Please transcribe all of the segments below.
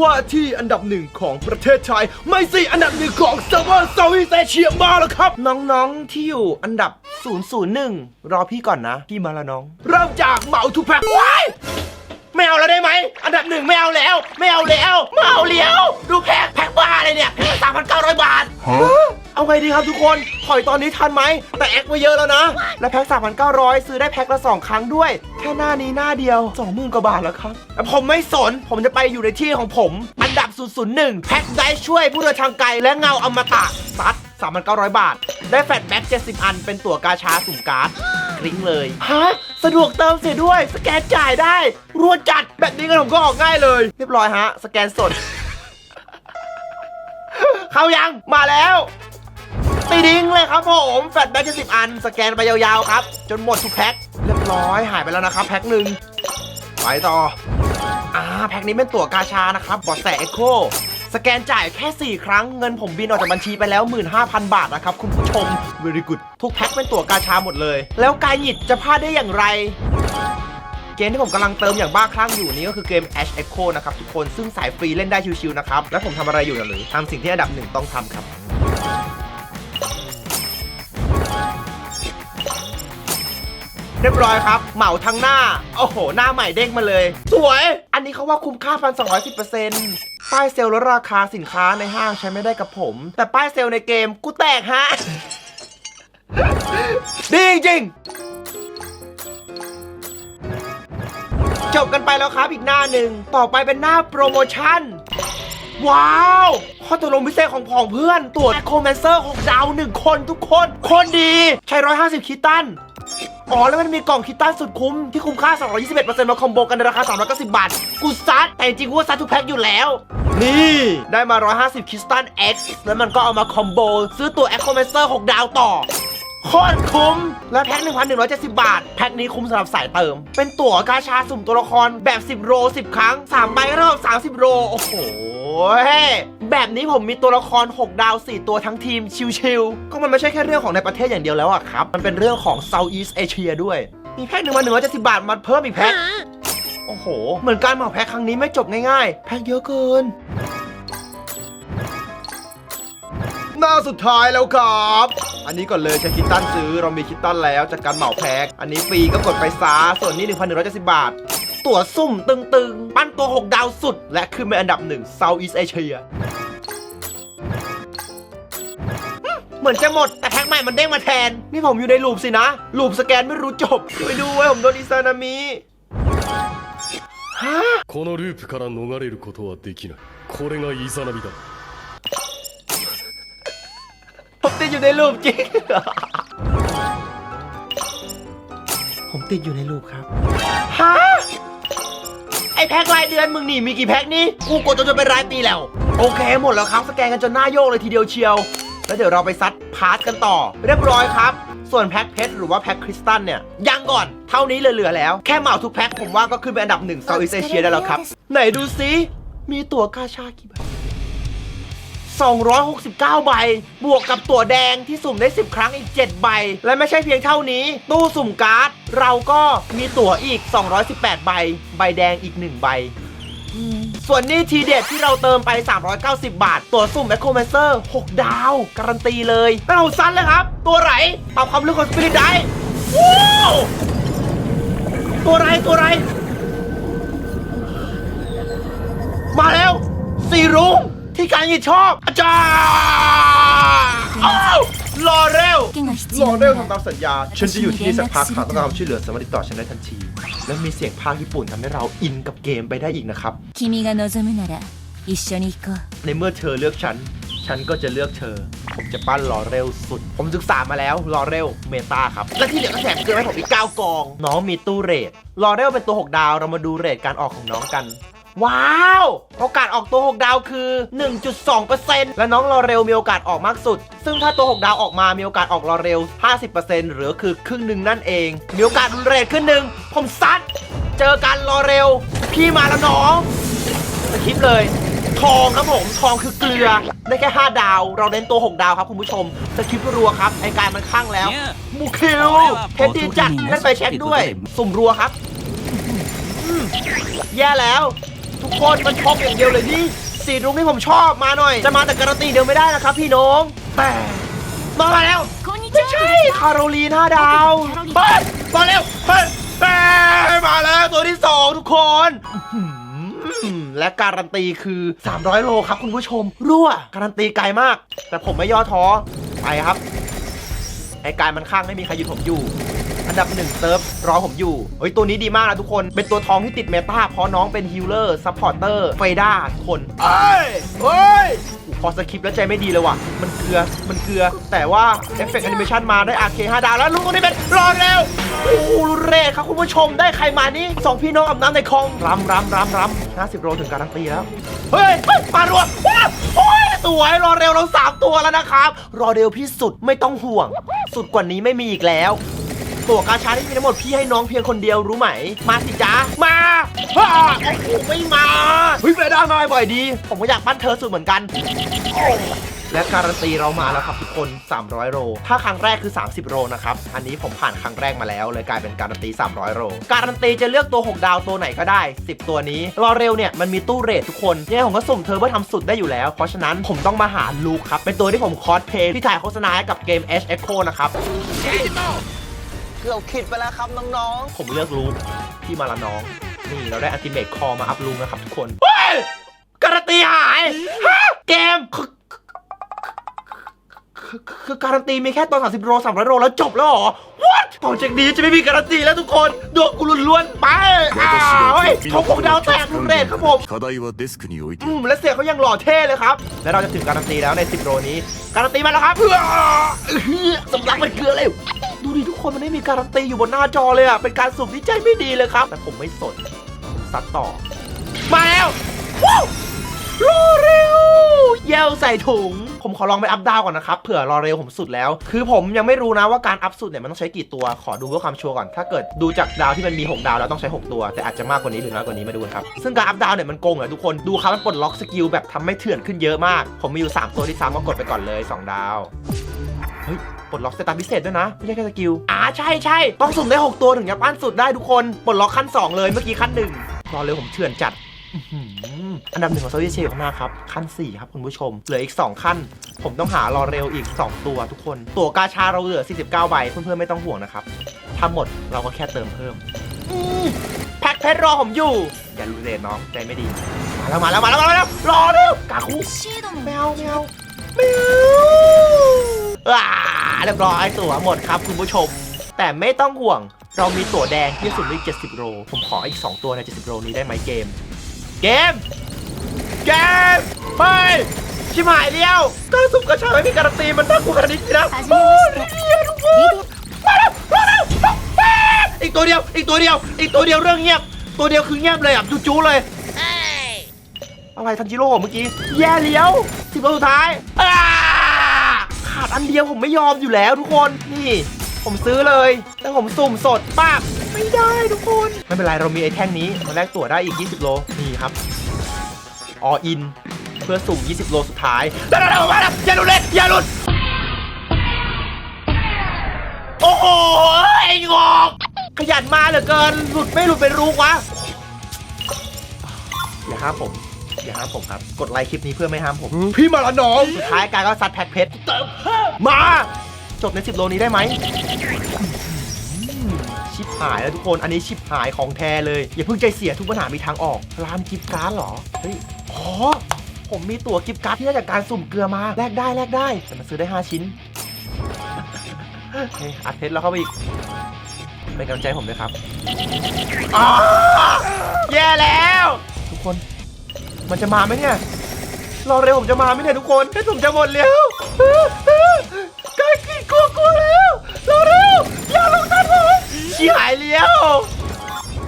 ว่าที่อันดับหนึ่งของประเทศไทยไม่สิอันดับหนึ่งของเซิร์ฟเวอร์เซาท์อีสเอเชียมาแล้วครับ น้องๆที่อยู่อันดับ 001 รอพี่ก่อนนะ พี่มาแล้วน้อง เริ่มจากเหมาทุกแพ็คว้าย ไม่เอาแล้วได้ไหม อันดับหนึ่งไม่เอาแล้ว ไม่เอาแล้วไม่เอาแล้ว ดูแพ็คแพ็คบ้าอะไรเนี่ยแพ็คสามพันเก้าร้อยบาท เอาไงดีครับทุกคน ถอยตอนนี้ทันไหม แต่แอคมาเยอะแล้วนะ และแพ็ค3,900 ซื้อได้แพ็คละ 2 ครั้งด้วย แค่หน้านี้หน้าเดียว 20,000กว่าบาทแล้วครับแต่ผมไม่สน ผมจะไปอยู่ในที่ของผม อันดับ 001 แพ็คได้ช่วยผู้เดินทางไกลและเงาอมตะซัด3,900 บาท ได้แฟลชแบ็ก70 อัน เป็นตั๋วกาชาสุ่มการ์ด กริ้งเลย ฮะ สะดวกเติมเสียด้วย สแกนจ่ายได้รวดจัดแบบนี้กันผมก็ออกง่ายเลย เรียบร้อยฮะ สแกนสด เข้ายังมาแล้วตีดิ้งเลยครับผมแฟลชแบ็กจะสิบอัน สแกนไปยาวๆครับ จนหมดทุกแพ็คเรียบร้อยหายไปแล้วนะครับ แพ็คหนึ่งไปต่ออ่าแพ็คนี้เป็นตั๋วกาชานะครับบอดแสเอ็กโค สแกนจ่ายแค่ 4 ครั้งเงินผมบินออกจากบัญชีไปแล้ว 15,000 บาทนะครับคุณผู้ชม very good ทุกแพ็คเป็นตั๋วกาชาหมดเลย แล้วการหยิดจะพลาดได้อย่างไรเกมที่ผมกำลังเติมอย่างบ้าคลั่งอยู่นี้ก็คือเกม Ash Echo นะครับทุกคนซึ่งสายฟรีเล่นได้ชิวๆนะครับ แล้วผมทำอะไรอยู่นะหรือทำสิ่งที่อันดับหนึ่งต้องทำครับเรียบร้อยครับ เหมาทั้งหน้า โอ้โห หน้าใหม่เด้งมาเลย สวย อันนี้เขาว่าคุ้มค่าพันสองร้อยสิบเปอร์เซ็นต์ ป้ายเซลล์ลดราคาสินค้าในห้างใช้ไม่ได้กับผม แต่ป้ายเซลล์ในเกมกูแตกฮะ ดีจริงจบกันไปแล้วครับอีกหน้าหนึ่ง ต่อไปเป็นหน้าโปรโมชั่น ว้าว ข้อตกลงพิเศษของผองเพื่อน ตรวจโคเมนเซอร์6ดาว1คนทุกคน คนดี ใช้ 150 คิตตันอ๋อ แล้วมันมีกล่องคิตตันสุดคุ้ม ที่คุ้มค่า 221%มาคอมโบกันในราคา 390 บาท กูซัด แต่จริงกูซัดทุกแพ็คอยู่แล้ว นี่ได้มา 150คิสตัน X แล้วมันก็เอามาคอมโบ ซื้อตัว e c o m e n c e r 6 ดาวต่อโคตรคุ้ม และแพ็ค 1,170 บาท แพ็คนี้คุ้มสำหรับสายเติม เป็นตั๋วกาชาสุ่มตัวละครแบบ 10 โร 10 ครั้ง 3 ใบรอบ 30 โร โอ้โห แบบนี้ผมมีตัวละคร 6 ดาว 4 ตัวทั้งทีม ชิวๆ ก็มันไม่ใช่แค่เรื่องของในประเทศอย่างเดียวแล้วอะครับ มันเป็นเรื่องของ Southeast Asia ด้วย มีแพ็ค1,170บาทมาเพิ่มอีกแพ็ค อ้โห เหมือนการเหมาแพ็คครั้งนี้ไม่จบง่ายๆ แพ็คเยอะเกิน หน้าสุดท้ายแล้วครับ อันนี้ก่อนเลยใช้คิตตันซื้อเรามีคิตตันแล้วจากการเหมาแพ็คอันนี้ฟรีก็กดไปซาส่วนนี้1,170บาท ตั๋วสุ่มตึงๆ ปั้นตัว 6 ดาวสุด และขึ้นเป็นอันดับหนึ่ง Southeast Asia เหมือนจะหมดแต่แพ็คใหม่มันเด้งมาแทน นี่ผมอยู่ในลูปสินะ ลูปสแกนไม่รู้จบช่วยด้วยผมโดนอิซานามิ このループから逃れることはできないこれがイザナミだ ผมติดอยู่ในลูปจริง ผมติดอยู่ในลูปครับ ฮะ ไอแพ็ครายเดือนมึงนี่มีกี่แพ็คนี่ กูกดจนจะเป็นรายปีแล้ว โอเคหมดแล้วครับ สแกนกันจนหน้าโยกเลยทีเดียวเชียว แล้วเดี๋ยวเราไปซัดพาร์ทกันต่อ เรียบร้อยครับ ส่วนแพ็คเพชรหรือว่าแพ็คคริสตัลเนี่ยยังก่อนเท่านี้เหลือๆแล้ว แค่เหมาทุกแพ็คผมว่าก็ขึ้นเป็นอันดับหนึ่งเซาท์อีสเอเชียได้แล้วครับ ไหนดูซิมีตั๋วกาชากี่ใบ269 ใบ บวกกับตั๋วแดงที่สุ่มได้ 10 ครั้งอีก 7 ใบ และไม่ใช่เพียงเท่านี้ ตู้สุ่มการ์ด เราก็มีตั๋วอีก 218 ใบ ใบแดงอีก 1 ใบ ส่วนนี่ทีเด็ดที่เราเติมไป 390 บาท ตัวสุ่มแมคโครแมเซอร์6ดาว การันตีเลยตั้เอาสั้นเลยครับ ตัวไหลปรับความลึกของสปิริตได้ว้าวตัวไรตัวไร มาแล้วสีรุ้งที่การยินชอบอาจารย์อ้รอเร็วรอเร็วทำตามสัญญา ฉันจะอยู่ที่นี่สักพักหากต้องการความช่วยเหลือสามารถติดต่อฉันได้ทันที และมีเสียงภาคญี่ปุ่นทำให้เราอินกับเกมไปได้อีกนะครับ 君が望むなら一緒に行こう ในเมื่อเธอเลือกฉัน ฉันก็จะเลือกเธอ ผมจะปั้นรอเร็วสุด ผมศึกษามาแล้วรอเร็วเมตาครับ และที่เหลือก็แถมเกินให้ผมอีก 9 กอง น้องมีตู้เรทรอเร็วเป็นตัว 6 ดาว เรามาดูเรทการออกของน้องกัน ว้าว โอกาสออกตัว 6 ดาวคือ 1.2%และน้องรอเร็วมีโอกาสออกมากสุด ซึ่งถ้าตัว 6 ดาวออกมามีโอกาสออกรอเร็ว 50%หรือคือครึ่งหนึ่งนั่นเอง มีโอกาสรุนเรทขึ้นหนึ่งผมซัด เจอกันรอเร็ว พี่มาแล้วน้องสคริปต์เลย ทองครับผม ทองคือเกลือ ได้แค่ 5 ดาว เราเน้นตัว 6 ดาวครับคุณผู้ชมสคริปต์รัวครับ ไอการมันข้างแล้ว มูคิวเทนดีจัดเล่นไปเช็คด้วย สุ่มรัวครับอืมแย่แล้ว ทุกคนมันช็อกอย่างเดียวเลยพี่สีรุ้งที่ผมชอบมาหน่อย จะมาแต่การันตีเดียวไม่ได้นะครับพี่น้อง แต่มาแล้วไม่ใช่คาโรลีน่าดาวเปิดมาแล้วแต่มาแล้วตัวที่สองทุกคนและการันตีคือ 300 โลครับคุณผู้ชม รั่ว การันตีไกลมาก แต่ผมไม่ย่อท้อ ไปครับ ไอ้กายมันข้างไม่มีใครหยุดผมอยู่ อันดับหนึ่งเซิร์ฟรอผมอยู่เฮ้ยตัวนี้ดีมากนะทุกคน เป็นตัวทองที่ติดเมตาเพราะน้องเป็นฮิลเลอร์ซัพพอร์เตอร์เฟด้าทุกคนเอ้ยเฮ้ยโอ้โหพอสคริปต์แล้วใจไม่ดีเลยว่ะ มันเกลือ มันเกลือ แต่ว่าเอฟเฟกต์แอนิเมชันมาได้อาเค5ดาวแล้วลุงตัวนี้เป็นรอดเร็วโอ้โหเรศครับคุณผู้ชมได้ใครมานี่สองพี่น้องอาบน้ำในคลองรำรำรำรำห้าสิบโลถึงการันตีแล้ว เฮ้ยเฮ้ยมารัวว้าวโอ้ยสวยรอเร็วเราสามตัวแล้วนะครับ รอเร็วพี่สุดไม่ต้องห่วง สุดกว่านี้ไม่มีอีกแล้ว ตัวกาชาที่มีทั้งหมดพี่ให้น้องเพียงคนเดียวรู้ไหม มาสิจ้ามาฮ่าโอ้โหไม่มาเฮ้ยไม่ได้มาบ่อยดี ผมก็อยากปั้นเธอสุดเหมือนกันโอ้และการันตีเรามาแล้วครับทุกคน 300 โล ถ้าครั้งแรกคือ 30 โลนะครับ อันนี้ผมผ่านครั้งแรกมาแล้วเลยกลายเป็นการันตี 300 โล การันตีจะเลือกตัว 6 ดาวตัวไหนก็ได้ 10 ตัวนี้ รอเร็วเนี่ยมันมีตู้เรททุกคนเนี่ยผมก็สุ่มเธอเพื่อทำสุดได้อยู่แล้ว เพราะฉะนั้นผมต้องมาหาลูกครับ เป็นตัวที่ผมคอสเพลย์ที่ถ่ายโฆษณาให้กับเกม H Echo นะครับ เราคิดไปแล้วครับน้อง ผมเลือกลูกพี่มาละน้อง นี่เราได้อัลติเมทคอมาอัพลูกนะครับทุกคนเฮ้ยการันตีหายฮะเกมคือคือคือการันตีมีแค่ตอน 30 โล300โลแล้วจบแล้วเหรอ what ต่อจากนี้จะไม่มีการันตีแล้วทุกคนดวงกูล้วนๆไปอ้าวเฮ้ยทงของดาวแตกลูกเรทครับผม 課題はデスクに置いて อืมและเสียเขายังหล่อเท่เลยครับ และเราจะถึงการันตีแล้วใน 10 โลนี้ การันตีมาแล้วครับเพื่อสำลักมันเกลือเลย ดูดิทุกคนมันไม่มีการันตีอยู่บนหน้าจอเลยอะ เป็นการสุ่มที่ใจไม่ดีเลยครับ แต่ผมไม่สนซัดต่อ มาแล้วว้าวรอเร็ว เยลใส่ถุง ผมขอลองไปอัพดาวก่อนนะครับ เผื่อรอเร็วผมสุดแล้ว คือผมยังไม่รู้นะว่าการอัพสุดเนี่ยมันต้องใช้กี่ตัว ขอดูเพื่อความชัวร์ก่อน ถ้าเกิดดูจากดาวที่มันมี 6 ดาวแล้วต้องใช้ 6 ตัว แต่อาจจะมากกว่านี้หรือน้อยกว่านี้มาดูกันครับ ซึ่งการอัพดาวเนี่ยมันโกงเหรอทุกคน ดูครับมันปลดล็อกสกิลแบบทำให้เถื่อนขึ้นเยอะมาก ผมมีอยู่ 3 ตัวที่ซ้ำก็กดไปก่อนเลย 2 ดาว เฮ้ยปลดล็อกสเตตัมพิเศษด้วยนะ ไม่ใช่แค่สกิลอ่าใช่ใช่ต้องสุ่มได้ 6 ตัวถึงจะปั้นสุดได้ทุกคนปลดล็อกขั้น 2 เลยเมื่อกี้ขั้นหนึ่งรอเลยผมเฉื่อนจัดอันดับหนึ่งของโซเชียางหน้าครับ ขั้น 4 ครับคุณผู้ชม เหลืออีก 2 ขั้น ผมต้องหารอเร็วอีก 2 ตัวทุกคน ตัวกาชาเราเหลือ 49 ใบ เพื่อนๆ ไม่ต้องห่วงนะครับถ้าหมดเราก็แค่เติมเพิ่มแพ็คเพชรรอผมอยู่ อย่าลูเรนน้อง ใจไม่ดี มาแล้วมาแล้วมาแล้วมาแล้วรอเร็วกาคุแมวแมวแมว ว้าเรียบร้อยตั๋วหมดครับคุณผู้ชม แต่ไม่ต้องห่วง เรามีตั๋วแดงที่สุดใน70 โล ผมขออีก 2 ตัวใน 70 โลนี้ได้ไหมเกม เกม เกม ไป ชิมายเดียวก้าสุกกระชากไม่มีการันตีมันน่งกลัวขนาดนี้นะโอ้ยเนี่ยทุกคนมล้วมาแลอีกตัวเดียว อีกตัวเดียว อีกตัวเดียวเรื่องเงียบ ตัวเดียวคือเงียบเลยอะจู่ๆเลยอะไรทันจิโร่เมื่อกี้ แย่เลี้ยวสิบตัวสุดท้าย ขาดอันเดียวผมไม่ยอมอยู่แล้วทุกคนนี่ ผมซื้อเลย แต่ผมสุ่มสดป้าบไม่ได้ทุกคน ไม่เป็นไรเรามีไอ้แท่งนี้มาแลกตั๋วได้อีก 20 โลนี่ครับออิน เพื่อสุ่ม 20 โลสุดท้ายเร็วๆมาแล้วอย่าหลุดเลยอย่าหลุดโอ้โหไอ้งอกขยันมาเหลือเกินหลุดไม่หลุดเป็นรูกวะอย่าห้ามผม อย่าห้ามผมครับ กดไลค์คลิปนี้เพื่อไม่ห้ามผม พี่มาละน้อง สุดท้ายกายก็ซัดแพ็คเพชรเติมเพิ่มมา จบใน 10 โลนี้ได้ไหมอืมชิปหายแล้วทุกคน อันนี้ชิปหายของแท้เลย อย่าเพิ่งใจเสียทุกปัญหามีทางออก ร้านกิฟต์การ์ดเหรอ เฮ้ย อ๋อ ผมมีตั๋วกิฟต์การ์ดที่ได้จากการสุ่มเกลือมา แลกได้แลกได้ แต่มันซื้อได้ 5 ชิ้นเฮ้ยอัดเพชรแล้วเข้าไปอีก เป็นกำลังใจให้ผมด้วยครับอ้าแย่แล้ว ทุกคน มันจะมาไหมเนี่ย รอเร็วผมจะมาไหมเนี่ยทุกคนให้ผมจะหมดแล้วใกล้กินกลัวกลัวแล้วรอเร็วอย่าลงทันผมชี้หายเลี้ยว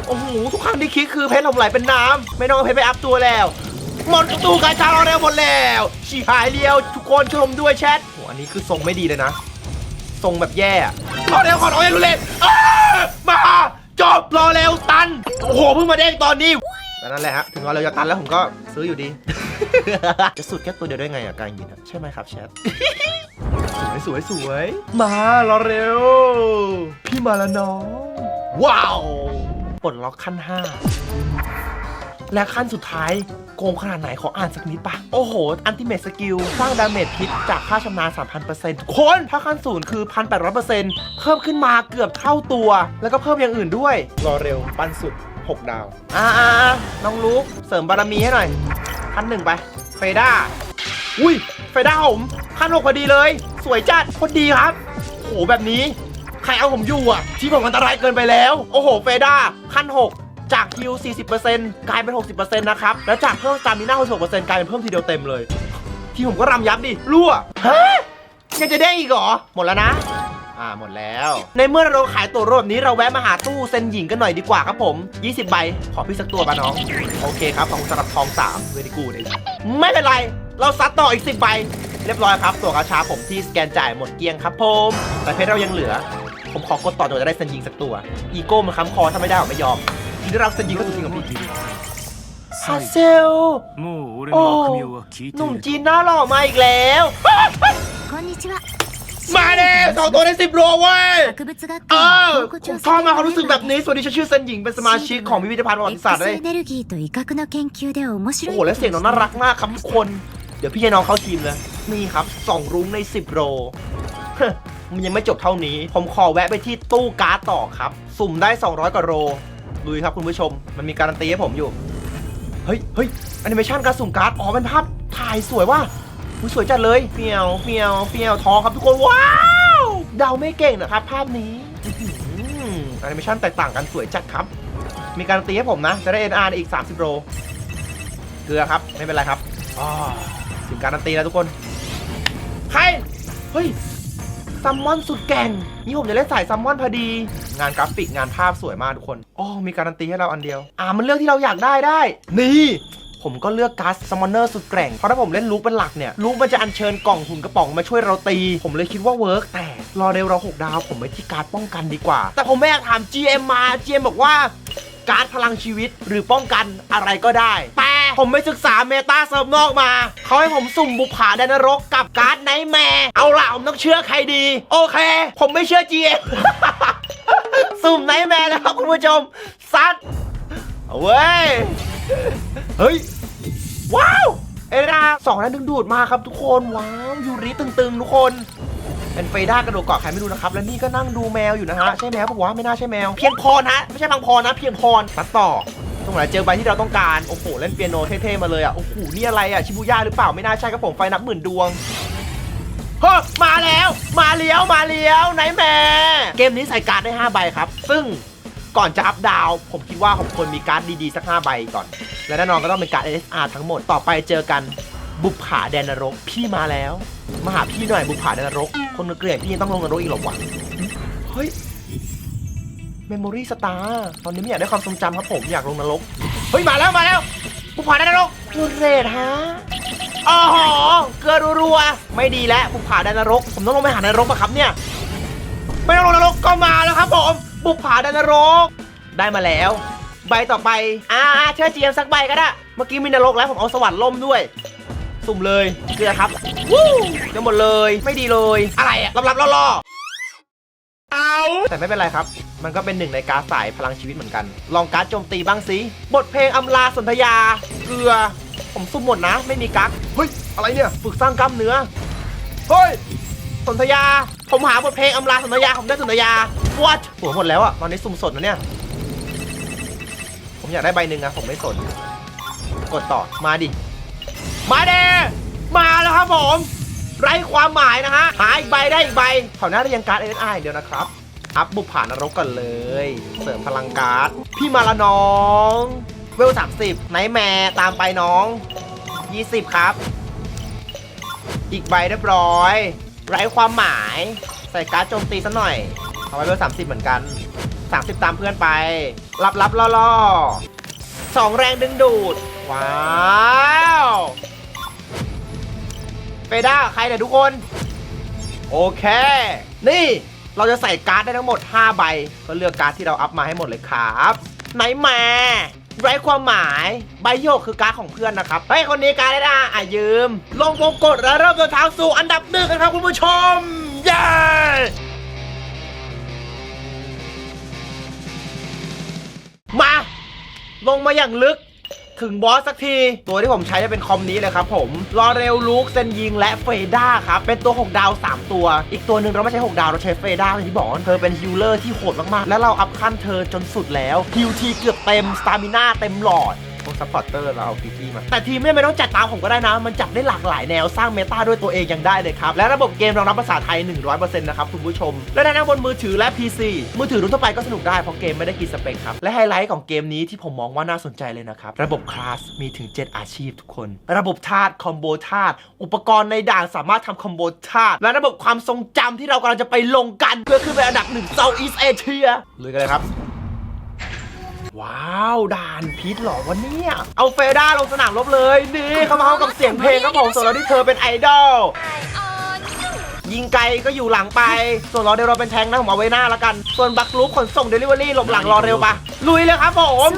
โอ้โหทุกครั้งที่คลิกคือเพชรผมไหลเป็นน้ำไม่ต้องเพชรไปอัพตัวแล้วหมดตูกาชารอเร็วหมดแล้วชี้หายเลี้ยวทุกคนชมด้วยแชทโหอันนี้คือทรงไม่ดีเลยนะ ทรงแบบแย่รอเร็วขอร้องอย่ารุนแรงมาจบรอเร็วตันโอ้โหเพิ่งมาเด้งตอนนี้ แต่นั่นแหละฮะถึงรอเร็วจะตันแล้วผมก็ซื้ออยู่ดี จะสุดแค่ตัวเดียวได้ไงอะการยินอะใช่ไหมครับแชทสวยสวยมารอเร็ว พี่มาแล้วน้อง ว้าวปลดล็อกขั้น 5 และขั้นสุดท้ายโกงขนาดไหนขออ่านสักนิดปะโอ้โห อันติเมทสกิล สร้างดาเมจพิษจากค่าชำนาญ 3,000%ทุกคน ถ้าขั้นศูนย์คือ 1,800%เพิ่มขึ้นมาเกือบเท่าตัว แล้วก็เพิ่มอย่างอื่นด้วย รอเร็ว ปั้นสุด 6 ดาวอ่าอ่าอ่าน้องลูกเสริมบารมีให้หน่อยขั้นหนึ่งไป เฟด้า อุ้ย เฟด้าผมขั้นหกพอดีเลย สวยจัดโคตรดีครับ โหแบบนี้ ใครเอาผมอยู่อะ ที่ผมอันตรายเกินไปแล้ว โอ้โห เฟด้าขั้น 6จากฮิว40%กลายเป็น 60%นะครับ แล้วจากเพิ่มสตามิน่า66%กลายเป็นเพิ่มทีเดียวเต็มเลย ที่ผมก็รำยับดิ รั่ว ฮะยังจะได้อีกเหรอ หมดแล้วนะ อ่าหมดแล้ว ในเมื่อเราขายตัวรอบบนี้เราแวะมาหาตู้เซนหญิงกันหน่อยดีกว่าครับผม 20 ใบ ขอพี่สักตัวป่ะน้อง โอเคครับ ขอบสำหรับทอง3เวดิกูเลยไม่เป็นไร เราซัดต่ออีก 10 ใบ เรียบร้อยครับ ตัวกระชาผมที่สแกนจ่ายหมดเกลี้ยงครับผม แต่เพชรเรายังเหลือ ผมขอกดต่อจดจะได้เซนหญิงสักตัว อีโก้มันค้ำคอถ้าไม่ได้ผมไม่ยอมได้รับเซนหญิงก็จริงกับพี่ฮาเซลโอ้หนุ่มจีนน่าหล่อมาอีกแล้ว มาเน่สองตัวในสิบโลเว้ยเออผมชอบมาเขารู้สึกแบบนี้สวัสดีฉันชื่อซันหญิงเป็นสมาชิกของพิพิธภัณฑ์ประวัติศาสตร์เลยโอ้และเสียงน้องน่ารักมากครับคน เดี๋ยวพี่ให้น้องเข้าทีมเลยมีครับสองรุ้งในสิบโลมันยังไม่จบเท่านี้ ผมขอแวะไปที่ตู้การ์ดต่อครับ สุ่มได้ 200กว่าโลดูครับคุณผู้ชม มันมีการันตีให้ผมอยู่ เฮ้ยเฮ้ยแอนิเมชันการสุ่มการ์ด อ๋อเป็นภาพถ่ายสวยว่ะ อุ๊ยสวยจัดเลยเฟียวเฟียวเฟียวทองครับทุกคนว้าวเดาไม่เก่งนะครับ ภาพนี้อื้อหือแอนิเมชันแตกต่างกันสวยจัดครับ มีการันตีให้ผมนะ จะได้ NR ในอีก 30 โลเกลือครับ ไม่เป็นไรครับถึงการันตีแล้วทุกคน ใคร เฮ้ยซัมมอนสุดแก่ง นี่ผมจะเล่นสายซัมมอนพอดี งานกราฟิกงานภาพสวยมากทุกคนอ๋อมีการันตีให้เราอันเดียว อ่ามันเลือกที่เราอยากได้ได้ นี่ ผมก็เลือกการ์ดซัมมอนเนอร์สุดแกร่ง เพราะถ้าผมเล่นลูกเป็นหลักเนี่ยลูกมันจะอัญเชิญกล่องหุ่นกระป๋องมาช่วยเราตี ผมเลยคิดว่าเวิร์กแต่รอเร็วเราหกดาว ผมไปที่การ์ดป้องกันดีกว่า แต่ผมไม่อยากถาม GM มา GM บอกว่าการ์ดพลังชีวิตหรือป้องกันอะไรก็ได้แต่ผมไปศึกษาเมตาเซิร์ฟนอกมา เขาให้ผมสุ่มบุผาแดนนรกกับการ์ดไนท์แมร์เอาล่ะผมต้องเชื่อใครดี โอเค ผมไม่เชื่อ GM สุ่มไนท์แมร์แล้วครับคุณผู้ชมซัดเอาเว้ย เฮ้ย ว้าว เอราสองนั้นดึงดูดมาครับทุกคนว้าวยูริตึงๆ ทุกคนเป็นเฟด้ากระโดดเกาะใครไม่รู้นะครับ และนี่ก็นั่งดูแมวอยู่นะฮะ ใช่แมวปะวะไม่น่าใช่แมว เพียงพรนะไม่ใช่พังพรนะ เพียงพรตัดต่อตรงไหนเจอใบที่เราต้องการ โอ้โห เล่นเปียโนเท่ๆมาเลยอะ โอ้โห นี่อะไรอะ ชิบูย่าหรือเปล่า ไม่น่าใช่ครับผมไฟนับหมื่นดวงเฮ้มาแล้ว มาเลี้ยว มาเลี้ยว ไหนแม่ เกมนี้ใส่การ์ดได้ 5 ใบครับ ซึ่ง ก่อนจะอัพดาว ผมคิดว่าผมควรมีการ์ดดีๆ สัก 5 ใบก่อน และแน่นอนก็ต้องเป็นการ์ด SR ทั้งหมดต่อไปเจอกันบุปผาแดนนรก พี่มาแล้ว มาหาพี่หน่อยบุปผาแดนนรก คนเกลียดพี่ยังต้องลงนรกอีกหรอวะเฮ้ยเมมโมรี่สตาร์ตอนนี้ไม่อยากได้ความทรงจำครับผมอยากลงนรกเฮ้ยมาแล้วมาแล้วบุปผาแดนนรกจุดเรทฮะอ๋อหอเกลือรัวๆไม่ดีแล้วบุปผาแดนนรก ผมต้องลงไปหานรกปะครับเนี่ยไม่ต้องลงนรกก็มาแล้วครับผม บุปผาดนนรก ได้มาแล้ว ใบต่อไป อ่าเชิญเจียมสักใบก็ได้ เมื่อกี้มีนรกแล้วผมเอาสวรรค์ล่มด้วย สุ่มเลยเกลือครับ วู้เดี๋ยวหมดเลย ไม่ดีเลย อะไรอะรับๆล่อเอาแต่ไม่เป็นไรครับ มันก็เป็นหนึ่งในการสายพลังชีวิตเหมือนกัน ลองการ์ดโจมตีบ้างสิ บทเพลงอำลาสนธยา เกลือ ผมสุ่มหมดนะ ไม่มีกั๊ก เฮ้ย อะไรเนี่ย ฝึกสร้างกล้ามเนื้อ เฮ้ย สนธยา ผมหาบทเพลงอำลาสนธยา ผมได้สนธยา what หัวหมดแล้วอะตอนนี้สุ่มสดนะเนี่ย ผมอยากได้ใบหนึ่งอะผมไม่สน กดต่อ มาดิ มาเดมาแล้วครับผม ไร้ความหมายนะฮะ หาอีกใบได้อีกใบเขาหน้าได้ยังการ์ดเอ็นไอเดียวนะครับ อัพบุปผานรกก่อนเลย เสริมพลังการ์ด พี่มาละน้อง เวล30ไนท์แมร์ตามไปน้อง 20 ครับ อีกใบเรียบร้อย ไร้ความหมาย ใส่การ์ดโจมตีซะหน่อย เอาไว้เบอร์สามสิบเหมือนกัน30ตามเพื่อนไป รับรับล่อล่อสองแรงดึงดูด ว้าวเฟด้าใครเนี่ยทุกคน โอเค นี่เราจะใส่การ์ดได้ทั้งหมด 5 ใบ ก็เลือกการ์ดที่เราอัพมาให้หมดเลยครับไหนแม่ไร้ความหมายใบโยกคือการ์ดของเพื่อนนะครับเฮ้ยคนนี้การ์ดได้อะยืม ลงวงกดและเริ่มเดินทางสู่อันดับหนึ่งกันครับคุณผู้ชม เย้ มา ลงมาอย่างลึกถึงบอสสักที ตัวที่ผมใช้จะเป็นคอมนี้เลยครับผมรอเร็วลูกเซนยิงและเฟด้าครับ เป็นตัว 6 ดาว 3 ตัว อีกตัวหนึ่งเราไม่ใช้ 6 ดาว เราใช้เฟด้าที่บอกเธอเป็นฮิลเลอร์ที่โหดมากๆ แล้วเราอัพขั้นเธอจนสุดแล้วฮิลทีเกือบเต็มสตามิน่าเต็มหลอด พวกซัพพอร์เตอร์เราเอาพีทีมา แต่ทีมไม่จำเป็นต้องจัดตามผมก็ได้นะ มันจัดได้หลากหลายแนวสร้างเมตาด้วยตัวเองยังได้เลยครับ และระบบเกมรองรับภาษาไทย 100%นะครับคุณผู้ชม และในทั้งบนมือถือและ PC มือถือรุ่นทั่วไปก็สนุกได้เพราะเกมไม่ได้กินสเปคครับและไฮไลท์ของเกมนี้ที่ผมมองว่าน่าสนใจเลยนะครับระบบคลาสมีถึง 7 อาชีพทุกคน ระบบธาตุคอมโบธาตุอุปกรณ์ในด่านสามารถทำคอมโบธาตุและระบบความทรงจำที่เรากำลังจะไปลงกัน เพื่อขึ้นไปอันดับหนึ่ง Southeast Asia เลยกันเลยครับ ว้าวด่านพีษหรอวะเนี่ยเอาเฟด้าลงสนามรบเลยนี่เข้ามาเข้ากับเสียงเพลงครับผมส่วนเราที่เธอเป็นไอดอลยิงไกลก็อยู่หลังไป ส่วนเราเดลเราเป็นแทงนะผมเอาไว้หน้าละกัน ส่วนบักลูปขนส่งเดลิเวอรี่หลบหลังรอเร็วปะลุยเลยครับผม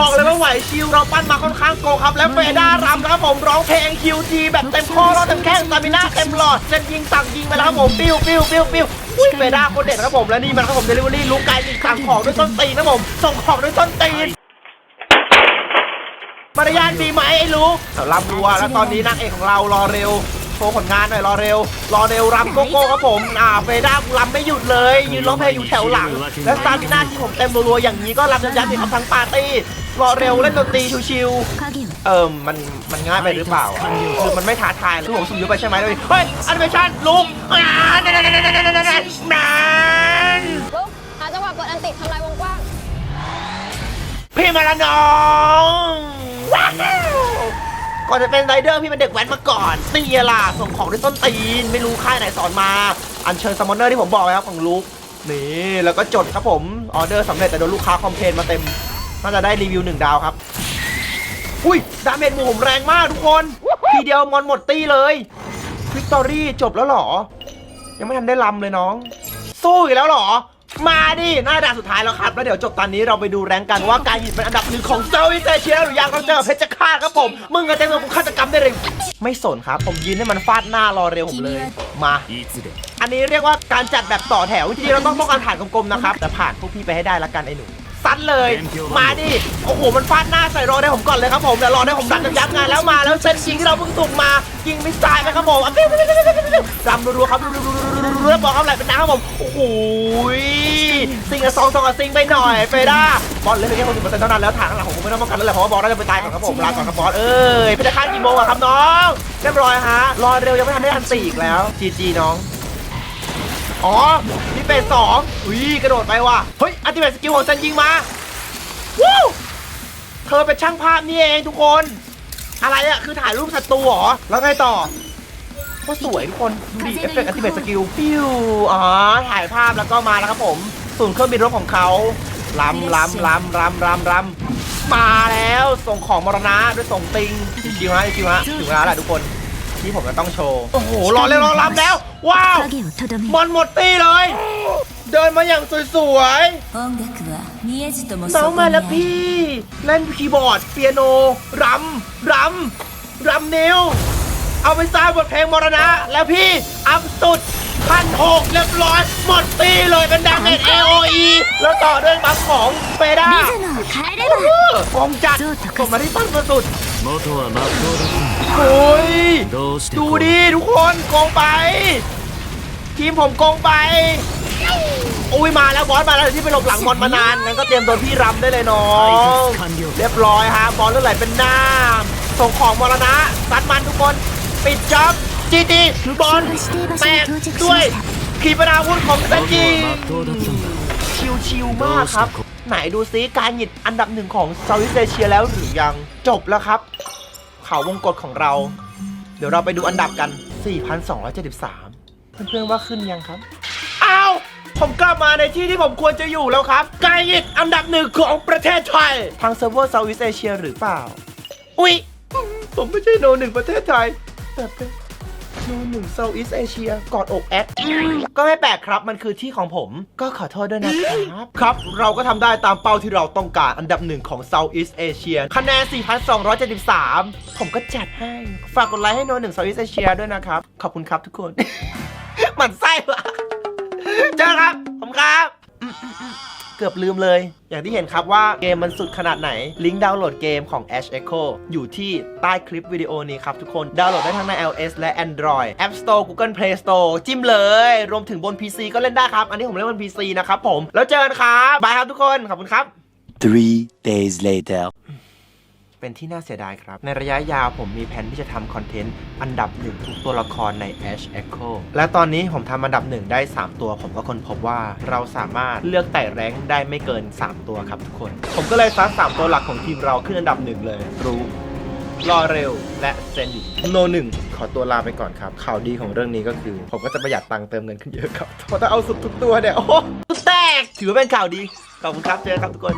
บอกเลยว่าไหวชิวเราปั้นมาค่อนข้างโกครับ และเฟด้ารำนครับผมร้องเพลงคิวจีแบบเต็มข้อร้เต็มแข้งสตามิน่าเต็มหลอดเส้นยิงสั่งยิงไปแล้วครับผมปิ้วปิ้วปิ้วปิ้ว อุ้ยเฟด้าคนเด็ดครับผมและนี่มันครับผมเดลิเวอรี่ลุกไกลอีกสั่งของด้วยต้นตีนครับผมส่งของด้วยต้นตีนมารยาทดีไหมไอ้ลูกเอารำรัวแล้วตอนนี้นางเอกของเรารอเร็วโชว์ผลงานหน่อยรอเร็ว รอเร็วรำโกโก้ครับผมอ่าเฟด้ารำไม่หยุดเลย ยืนร้องเพลงอยู่แถวหลัง และสตาร์มิน่าที่ผมเต็มรัวๆอย่างนี้ก็รำยันๆติดกับทั้งปาร์ตี้รอเร็วเล่นดนตรีชิวๆ เอิมมันมันง่ายไปหรือเปล่าอะคือมันไม่ท้าทายเลยคือผมสุ่มเยอะไปใช่ไหมเลยเฮ้ยแอนิเมชั่นลุกอ่านั่นนั่นนั่นนั่นนั่นนั่นลุกหาจังหวะกดอันติดทำลายวงกว้างพี่มาละน้องว้าวก่อนจะเป็นไรเดอร์พี่เป็นเด็กแว้นมาก่อนนี่ล่ะส่งของด้วยต้นตีน ไม่รู้ค่ายไหนสอนมา อัญเชิญซัมมอนเนอร์ที่ผมบอกไว้ครับของลุกนี่แล้วก็จดครับผมออเดอร์สำเร็จแต่โดนลูกค้าคอมเพลนมาเต็มน่าจะได้รีวิวหนึ่งดาวครับ อุ้ย ดาเมจหมูผมแรงมากทุกคน ทีเดียวมอนหมดตีเลยวิกตอรี่จบแล้วหรอ ยังไม่ทันได้ลำเลยน้อง สู้อีกแล้วหรอ มาดิ หน้าด่าสุดท้ายแล้วครับ แล้วเดี๋ยวจบตอนนี้เราไปดูแรงกันว่าการหยิบเป็นอันดับหนึ่งของเซอร์วิสเชียหรือยังเราเจอเพชรฆาตครับผม มึงกระเจิงตักูฆาตกรรมได้เลยไม่สนครับ ผมยืนให้มันฟาดหน้ารอเร็วผมเลย มา อันนี้เรียกว่าการจัดแบบต่อแถว ที่เราต้องป้องกันผ่านกลมๆนะครับ แต่ผ่านพวกพี่ไปให้ได้ละกันไอ้หนู ซัดเลย มาดิ โอ้โห มันฟาดหน้าใส่รอได้ผมก่อนเลยครับผมเดี๋ยวรอได้ผมดันยับงานแล้วมาแล้วเซตชิงที่เราเพิ่งสุ่มมายิงมิสไซล์ไปครับผมอะปิ้วปิ้วปิ้วปิ้วปิ้วปิ้วรำรัวๆครับรัวๆบอกครับไหลเป็นน้ำครับผม โอ้โหซิงกับซองซองกับซิงไปหน่อยเฟด้าบอลเลยเพียงแค่หกสิบเปอร์เซ็นต์เท่านั้นแล้วทางหลังผมคงไม่ต้องป้องกันแล้วแหละเพราะว่าบอลน่าจะไปตายก่อนครับผมลาก่อนครับบอลเอ้ยพี่จะฆ่ากี่โมงอะครับน้องเรียบร้อยฮะรอเร็วยังไม่ทันได้อันตีอีกแล้วจีจีน้อง อ๋อนี่เป็นสองอุ้ยกระโดดไปว่ะ เฮ้ย อัลติเมทสกิลของซันยิงมาวู้เธอเป็นช่างภาพนี่เองทุกคน อะไรอะคือถ่ายรูปศัตรูเหรอ แล้วไงต่อ ก็สวยทุกคน ดูดิเอฟเฟกต์อัลติเมทสกิลฟิวอ๋อ ถ่ายภาพแล้วก็มาแล้วครับผมศูนย์เครื่องบินรบของเขาลำลำลำลำลำลำมาแล้วส่งของมรณะด้วยส่งติงชิวๆฮะชิวๆฮะถึงเวลาแล้วทุกคน ที่ผมจะต้องโชว์ โอ้โห รอเลยรอลำแล้ว ว้าว 影をとどめ มอนหมดตี้เลย เดินมาอย่างสวย 音楽は見えずとも ๆ น้อง そこ มา に แล้ว ある พี่ เล่นคีย์บอร์ด เปียโน รำ รำ รำนิ้ว เอาไปสร้างบทเพลงมรณะ แล้วพี่ อัพสุดพันหกเรียบร้อย หมดตี้เลยเป็นดาเมจ AOE แล้วต่อด้วยบัฟของเฟด้า リズムを変えれば กองจัดกดมาที่ต้นกระสุด 元は真っ当だ โอ้ยดูดิทุกคนโกงไป ทีมผมโกงไปอุ้ยมาแล้วบอสมาแล้วที่ไปหลบหลังบอลมานานงั้นก็เตรียมตัวพี่รำได้เลยน้องเรียบร้อยฮะบอลเลือดไหลเป็นน้ำส่งของมรณะซัดมันทุกคนปิดจ็อบจีจีบอลแตกด้วยขีปนาวุธของซันจีชิวชิวมากครับ ไหนดูซิการหยิบอันดับหนึ่งของเซาท์อีสเอเชียแล้วหรือยังจบแล้วครับ เขาวงกฏของเรา เดี๋ยวเราไปดูอันดับกัน 4,273 เพื่อนๆว่าขึ้นยังครับ อ้าว ผมกลับมาในที่ที่ผมควรจะอยู่แล้วครับการหยิบอันดับหนึ่งของประเทศไทย ทางเซิร์ฟเวอร์เซาท์อีสเอเชียหรือเปล่า อุ๊ย ผมไม่ใช่โนหนึ่งประเทศไทย แต่เป็น โนหนึ่งเซาท์อีสเอเชียกอดอกแอดก็ไม่แปลกครับมันคือที่ของผม ก็ขอโทษด้วยนะครับ ครับ เราก็ทำได้ตามเป้าที่เราต้องการอันดับหนึ่งของ Southeast Asia คะแนน 4,273 ผมก็จัดให้ ฝากกดไลค์ให้โนหนึ่ง Southeast Asia ด้วยนะครับ ขอบคุณครับทุกคน หมันไส้วะเจอครับ ผมครับ เกือบลืมเลย อย่างที่เห็นครับว่าเกมมันสุดขนาดไหน ลิงก์ดาวน์โหลดเกมของ Ash Echo อยู่ที่ใต้คลิปวิดีโอนี้ครับทุกคน ดาวน์โหลดได้ทั้งใน iOS และ Android App Store Google Play Store จิ้มเลย รวมถึงบน PC ก็เล่นได้ครับ อันนี้ผมเล่นบน PC นะครับผม แล้วเจอกันครับ บายครับทุกคน ขอบคุณครับ Three days later. เป็นที่น่าเสียดายครับ ในระยะยาวผมมีแผนที่จะทำคอนเทนต์อันดับหนึ่งทุกตัวละครใน Ash Echo และตอนนี้ผมทำอันดับหนึ่งได้ 3 ตัว ผมก็ค้นพบว่าเราสามารถเลือกไต่แรงค์ได้ไม่เกิน 3 ตัวครับทุกคน ผมก็เลยซัด3ตัวหลักของทีมเราขึ้นอันดับหนึ่งเลยรู้รอเร็วและเซนดิโนหนึ่งขอตัวลาไปก่อนครับ ข่าวดีของเรื่องนี้ก็คือ ผมก็จะประหยัดตังค์เติมเงินขึ้นเยอะครับเพราะถ้าเอาสุดทุกตัวเนี่ยโอ้โหแตกถือว่าเป็นข่าวดีขอบคุณครับเจอกันครับทุกคน